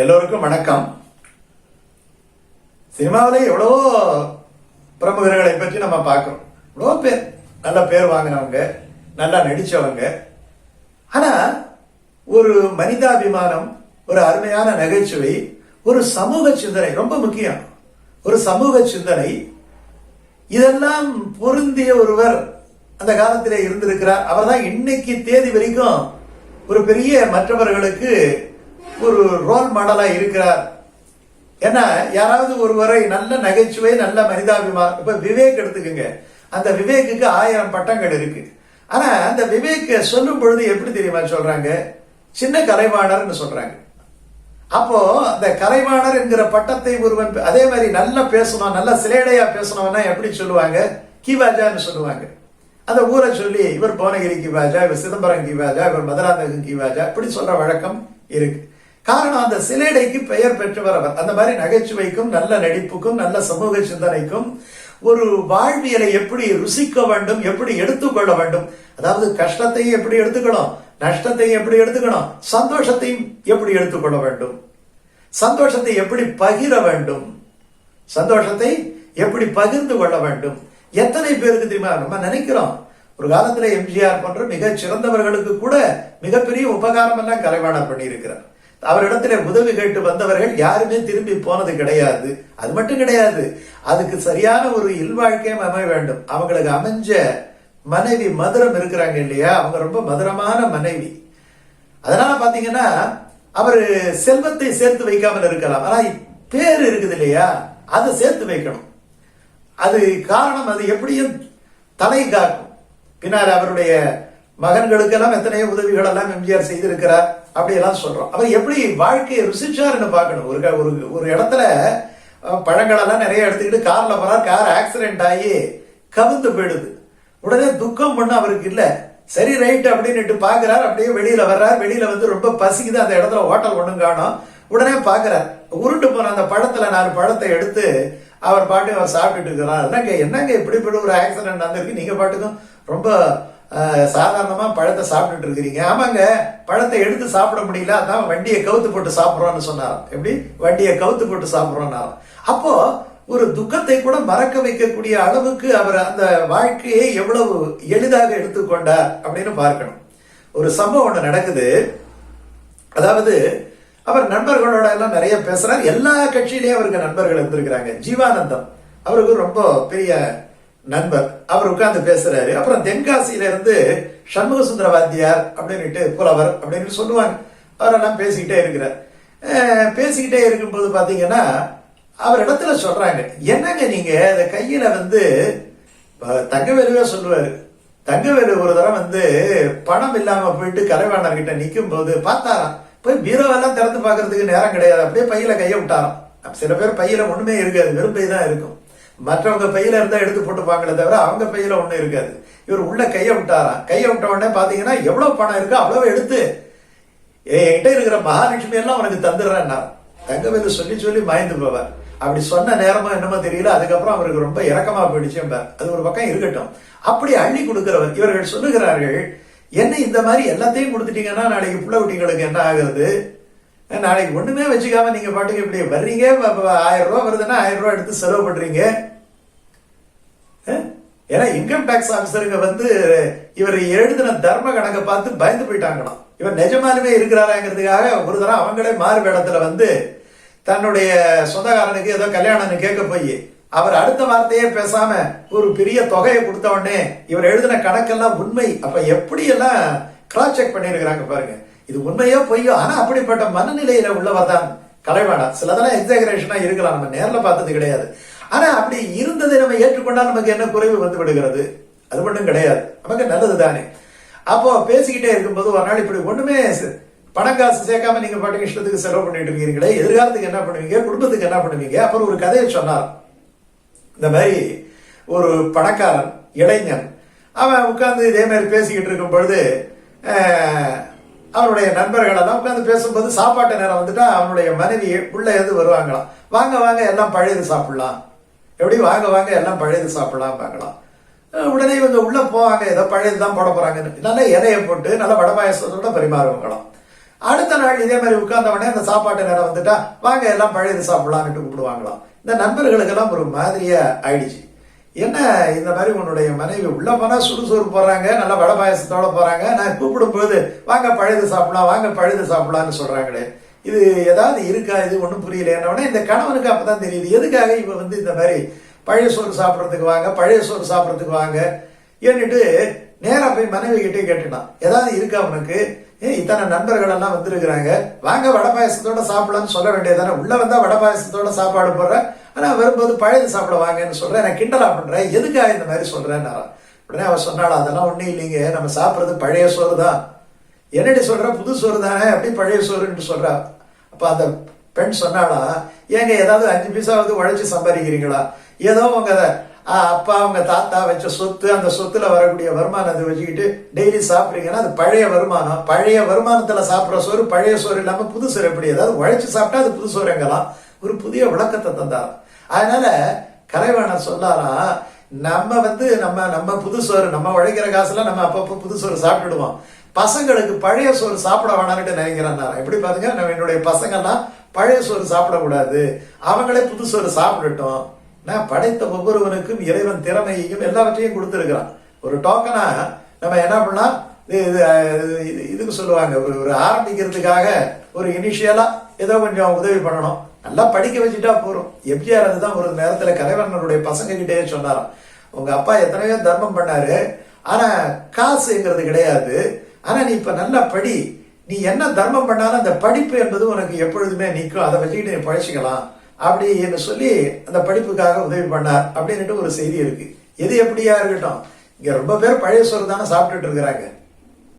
எல்லோருக்கும் வணக்கம். சினிமாவில் எவ்வளோ பிரமுகர்களை பற்றி நம்ம பார்க்குறோம். எவ்வளோ பேர் நல்ல பேர் வாங்கினவங்க நல்லா நடித்தவங்க ஆனா ஒரு மனிதாபிமானம் ஒரு அருமையான நகைச்சுவை ஒரு சமூக சிந்தனை ரொம்ப முக்கியம். ஒரு சமூக சிந்தனை இதெல்லாம் பொருந்திய ஒருவர் அந்த காலத்தில் இருந்திருக்கிறார். அவர் தான் இன்னைக்கு தேதி வரைக்கும் ஒரு பெரிய மற்றவர்களுக்கு ஒரு ரோல் மாடலாக இருக்கிறார். ஏன்னா யாராவது ஒருவரை நல்ல நகைச்சுவை நல்ல மனிதாபிமானம் இப்போ விவேக் எடுத்துக்கோங்க. அந்த விவேக்குக்கு ஆயிரம் பட்டங்கள் இருக்கு. ஆனா அந்த விவேக் சொல்லும் பொழுது எப்படி தெரியுமா சொல்றாங்க? சின்ன கலைவாணர்னு சொல்றாங்க. அப்போ அந்த கலைவாணர் என்கிற பட்டத்தை ஒருவன் அதே மாதிரி நல்லா பேசணும் நல்லா சிலேடையா பேசணும்னா எப்படி சொல்லுவாங்க? கிவாஜான்னு சொல்லுவாங்க. அந்த ஊரை சொல்லி இவர் புவனகிரி கிவாஜா இவர் சிதம்பரம் கிவாஜா இவர் மதுராந்தகம் கிவாஜா இப்படி சொல்ற வழக்கம் இருக்கு. காரணம் அந்த சிலேடைக்கு பெயர் பெற்றவர் அவர். அந்த மாதிரி நகைச்சுவைக்கும் நல்ல நடிப்புக்கும் நல்ல சமூக சிந்தனைக்கும் ஒரு வாழ்வியலை எப்படி ருசிக்க வேண்டும் எப்படி எடுத்துக்கொள்ள வேண்டும். அதாவது கஷ்டத்தையும் எப்படி எடுத்துக்கணும் நஷ்டத்தையும் எப்படி எடுத்துக்கணும் சந்தோஷத்தையும் எப்படி எடுத்துக்கொள்ள வேண்டும். சந்தோஷத்தை எப்படி பகிர வேண்டும். சந்தோஷத்தை எப்படி பகிர்ந்து கொள்ள வேண்டும். எத்தனை பேருக்கு தெரியுமா? நம்ம நினைக்கிறோம். ஒரு காலத்துல எம்ஜிஆர் போன்ற மிக சிறந்தவர்களுக்கு கூட மிகப்பெரிய உபகாரம் எல்லாம் கலைவாணர் பண்ணியிருக்கிறார். அவரிடத்துல உதவி கேட்டு வந்தவர்கள் யாருமே திரும்பி போனது கிடையாது. அது மட்டும் கிடையாது. அதுக்கு சரியான ஒரு இல்வாழ்க்கையும் அமைய வேண்டும். அவங்களுக்கு அமைஞ்ச மனைவி மதுரம் இருக்கிறாங்க இல்லையா? அவங்க ரொம்ப மதுரமான மனைவி. அதனால பாத்தீங்கன்னா அவர் செல்வத்தை சேர்த்து வைக்காமல் இருக்கலாம். ஆனா பேர் இருக்குது இல்லையா? அதை சேர்த்து வைக்கணும். அது காரணம் அது எப்படியும் தலை காக்கும். பின்னால் அவருடைய மகன்களுக்கெல்லாம் எத்தனையோ உதவிகள் எல்லாம் எம்ஜிஆர் செய்திருக்கிறார் அப்படியெல்லாம் சொல்றோம். அவர் எப்படி வாழ்க்கையை ருசிச்சாருன்னு பார்க்கணும். ஒரு ஒரு ஒரு இடத்துல பழங்களெல்லாம் நிறைய எடுத்துக்கிட்டு கார்ல போறார் கார் ஆக்சிடென்ட் ஆகி கவுந்து போயிடுது. உடனே துக்கம் பண்ண அவருக்கு இல்ல. சரி ரைட் அப்படின்னுட்டு பாக்குறார். அப்படியே வெளியில வர்றார். வெளியில வந்து ரொம்ப பசிக்குது. அந்த இடத்துல ஹோட்டல் ஒண்ணும் காணும். உடனே பாக்குறார். உருண்டு போன அந்த பழத்தில் நாலு பழத்தை எடுத்து அவர் பாட்டு அவர் சாப்பிட்டுட்டு இருக்கிறார். என்னங்க என்னங்க இப்படிப்பட்ட ஒரு ஆக்சிடென்ட் வந்திருக்கு நீங்க பாட்டுக்கும் ரொம்ப சாதாரணமாக பழத்தை சாப்பிட்டுட்டு இருக்கிறீங்க. ஆமாங்க பழத்தை எடுத்து சாப்பிட முடியல அதான் வண்டியை கவுத்து போட்டு சாப்பிட்றோன்னு சொன்னார் எப்படி? வண்டியை கவுத்து போட்டு சாப்பிடுறோம்னா அப்போ ஒரு துக்கத்தை கூட மறக்க வைக்கக்கூடிய அளவுக்கு அவர் அந்த வாழ்க்கையை எவ்வளவு எளிதாக எடுத்துக்கொண்டார் அப்படின்னு பார்க்கணும். ஒரு சம்பவம் ஒன்று நடக்குது. அதாவது அவர் நண்பர்களோட எல்லாம் நிறைய பேசுறார். எல்லா கட்சியிலேயும் அவருக்கு நண்பர்கள் இருந்திருக்கிறாங்க. ஜீவானந்தம். அவருக்கு ரொம்ப பெரிய நண்பர் அவர் உட்கார்ந்து பேசுறாரு. அப்புறம் தென்காசியில இருந்து சண்முக சுந்தர வாத்தியார் அப்படின்னுட்டு புலவர் அப்படின்னு சொல்லுவாங்க. அவரெல்லாம் பேசிக்கிட்டே இருக்கிறார். பேசிக்கிட்டே இருக்கும்போது பார்த்தீங்கன்னா அவர் இடத்துல சொல்றாங்க என்னங்க நீங்க இந்த கையில வந்து தங்கவேலுவே சொல்லுவாரு. தங்கவேலு ஒரு தடவை வந்து பணம் இல்லாம போயிட்டு கரைவாணர் கிட்ட நிற்கும் போது பார்த்தாராம். போய் பீரோவெல்லாம் திறந்து பார்க்கறதுக்கு நேரம் கிடையாது. அப்படியே பையில கையை விட்டாராம். சில பேர் பையில ஒண்ணுமே இருக்காது. வெறும் பை தான் இருக்கும். மற்றவங்க பையில இருந்தா எடுத்து போட்டுப்பாங்களே தவிர அவங்க பையில ஒன்றும் இருக்காது. இவர் உள்ள கையை விட்டாராம் கையை விட்ட உடனே பாத்தீங்கன்னா எவ்வளவு பணம் இருக்கோ? அவ்வளவு எடுத்து. என்கிட்ட இருக்கிற மகாலட்சுமி எல்லாம் உனக்கு தந்துடுறேன்னா தங்கவேலு சொல்லி சொல்லி மாய்ந்து போவார். அப்படி சொன்ன நேரமா என்னமோ தெரியல. அதுக்கப்புறம் அவருக்கு ரொம்ப இறக்கமா போயிடுச்சு அது ஒரு பக்கம் இருக்கட்டும். அப்படி அள்ளி கொடுக்கிறவர் இவர்கள் சொல்லுகிறார்கள் என்ன இந்த மாதிரி எல்லாத்தையும் கொடுத்துட்டீங்கன்னா நாளைக்கு பிள்ளை குட்டிங்களுக்கு என்ன ஆகுறது நாளைக்கு ஒன்றுமே வச்சுக்காம நீங்கள் பாட்டுக்கு இப்படி வர்றீங்க ஆயிரம் ரூபா வருதுன்னா ஆயிரம் ரூபாய் எடுத்து செலவு பண்ணுறீங்க ஏன்னா இன்கம் டேக்ஸ் ஆஃபீஸருங்க வந்து இவர் எழுதின தர்ம கணக்கை பார்த்து பயந்து போயிட்டாங்களாம். இவர் நிஜமாலுமே இருக்கிறாராங்கிறதுக்காக ஒரு தடவை அவங்களே மாறு வேடத்துல வந்து தன்னுடைய சொந்தக்காரனுக்கு ஏதோ கல்யாணம்னு கேட்க போய் அவர் அடுத்த வார்த்தையே பேசாம ஒரு பெரிய தொகையை கொடுத்த உடனே இவர் எழுதின கணக்கெல்லாம் உண்மை. அப்ப எப்படி எல்லாம் கிராஸ் செக் பண்ணிருக்கிறாங்க பாருங்க. இது உண்மையோ பொய்யோ? ஆனா அப்படிப்பட்ட மனநிலையில உள்ளவர் தான் கலைவாணா சிலதெல்லாம் எக்ஸாகரேஷனா இருக்கலாம் நம்ம நேர்ல பார்த்தது கிடையாது. ஆனா அப்படி இருந்ததை நம்ம ஏற்றுக்கொண்டா நமக்கு என்ன குறைவு வந்து விடுகிறது? அது மட்டும் கிடையாது. நமக்கு நல்லது தானே. அப்போ பேசிக்கிட்டே இருக்கும்போது ஒரு நாள் இப்படி ஒண்ணுமே பணம் காசு சேர்க்காம நீங்க பாட்டுக்கு இஷ்டத்துக்கு செலவு பண்ணிட்டு இருக்கீங்களே எதிர்காலத்துக்கு என்ன பண்ணுவீங்க? குடும்பத்துக்கு என்ன பண்ணுவீங்க? அப்புறம் ஒரு கதையை சொன்னார். இந்த மாதிரி ஒரு பணக்காரன் இளைஞன் அவன் உட்கார்ந்து இதே மாதிரி பேசிக்கிட்டு இருக்கும் பொழுது அவருடைய நண்பர்களை தான் உட்காந்து பேசும்போது சாப்பாட்டு நேரம் வந்துட்டா அவனுடைய மனைவி உள்ள இருந்து வருவாங்களாம். வாங்க வாங்க எல்லாம் பழையது சாப்பிடலாம். எப்படி? வாங்க வாங்க எல்லாம் பழையது சாப்பிடலாம் பார்க்கலாம். உடனே இவங்க உள்ள போவாங்க. ஏதோ பழையது தான் போட போறாங்கன்னு. நல்லா இலையை போட்டு நல்லா வடபாயசத்தோட பரிமாறுவாங்களாம். அடுத்த நாள் இதே மாதிரி உட்கார்ந்த உடனே அந்த சாப்பாட்டு நேரம் வந்துட்டா வாங்க எல்லாம் பழையது சாப்பிடலாம்னு கூப்பிடுவாங்களாம். இந்த நண்பர்களுக்கெல்லாம் ஒரு மாதிரியா ஆயிடுச்சு. என்ன இந்த மாதிரி உன்னுடைய மனைவி உள்ள போனால் சுறுசுறு போகிறாங்க நல்லா வடை பாயசத்தோட போகிறாங்க நான் கூப்பிடும்போது வாங்க பழுது சாப்பிடலாம் வாங்க பழுது சாப்பிடலாம்னு சொல்கிறாங்களே இது ஏதாவது இருக்கா? இது ஒன்றும் புரியல உடனே இந்த கணவனுக்கு அப்போ தான் தெரியுது. எதுக்காக இவன் வந்து இந்த மாதிரி பழைய சோறு சாப்பிட்றதுக்கு வாங்க பழைய சோறு சாப்பிட்றதுக்கு வாங்க ஏன்னுட்டு நேராக போய் மனைவி கிட்டே கேட்டுட்டான். ஏதாவது இருக்கா உனக்கு? ஏ இத்தனை நண்பர்கள் எல்லாம் வந்திருக்கிறாங்க. வாங்க வடை பாயசத்தோட சாப்பிடலாம்னு சொல்ல வேண்டியதானே உள்ள வந்தால் வடை பாயசத்தோட சாப்பாடு போடுறேன் ஆனால் வரும்போது பழையது சாப்பிட வாங்கன்னு சொல்கிறேன் நான் கிண்டலா பண்ணுறேன் எதுக்காக இந்த மாதிரி சொல்றேன் உடனே அவன் சொன்னாள் அதெல்லாம் ஒன்றும் இல்லைங்க நம்ம சாப்பிட்றது பழைய சோறு தான். என்னடி சொல்ற புது சோறு தானே அப்படி பழைய சோறுன்னு சொல்கிறா அப்போ அந்த பெண் சொன்னாளா ஏங்க ஏதாவது அஞ்சு பைசாவது உழைச்சி சம்பாதிக்கிறீங்களா? ஏதோ உங்க ஆ, அப்பா அவங்க தாத்தா வச்ச சொத்து அந்த சொத்துல வரக்கூடிய வருமானத்தை வச்சுக்கிட்டு டெய்லி சாப்பிட்றீங்கன்னா அது பழைய வருமானம். பழைய வருமானத்துல சாப்பிட்ற சோறு பழைய சோறு இல்லாம புது சோறு எப்படி? ஏதாவது உழைச்சி சாப்பிட்டா அது புது சோறுங்கலாம் ஒரு புதிய விளக்கத்தை தந்தார். அதனால கலைவாணர் சொன்னாராம் நம்ம வந்து நம்ம நம்ம புது சோறு நம்ம உழைக்கிற காசுல நம்ம அப்பப்போ புது சோறு சாப்பிட்டுடுவோம். பசங்களுக்கு பழைய சோறு சாப்பிட வேணாம்னு நினைக்கிறேன் எப்படி பாருங்க நம்ம என்னுடைய பசங்கள்லாம் பழைய சோறு சாப்பிடக்கூடாது. அவங்களே புது சோறு சாப்பிடட்டும் நான் படைத்த ஒவ்வொருவனுக்கும் இறைவன் திறமையையும் எல்லாவற்றையும் கொடுத்துருக்கிறான். ஒரு டோக்கனா நம்ம என்ன பண்ணலாம்? இது இது, இது- இதுக்கு சொல்லுவாங்க. ஒரு ஒரு ஆரம்பிக்கிறதுக்காக ஒரு இனிஷியலா ஏதோ கொஞ்சம் உதவி பண்ணணும். நல்லா படிக்க வச்சுட்டா போறோம். எம்ஜிஆர் அதுதான் ஒரு நேரத்துல கலைவண்ணனுடைய பசங்க கிட்டே சொன்னாராம். உங்க அப்பா எத்தனையோ தர்மம் பண்ணாரு. ஆனா காசுங்கிறது கிடையாது. ஆனா நீ இப்ப நல்லா படி. நீ என்ன தர்மம் பண்ணாலும் அந்த படிப்பு என்பது உனக்கு எப்பொழுதுமே நிற்கும். அதை வச்சுக்கிட்டு நீ பழச்சிக்கலாம் அப்படின்னு சொல்லி அந்த படிப்புக்காக உதவி பண்ணார் அப்படின்னுட்டு ஒரு செய்தி இருக்கு. எது எப்படியா இருக்கட்டும். இங்க ரொம்ப பேர் பழைய சோறு தானே சாப்பிட்டுட்டு இருக்கிறாங்க.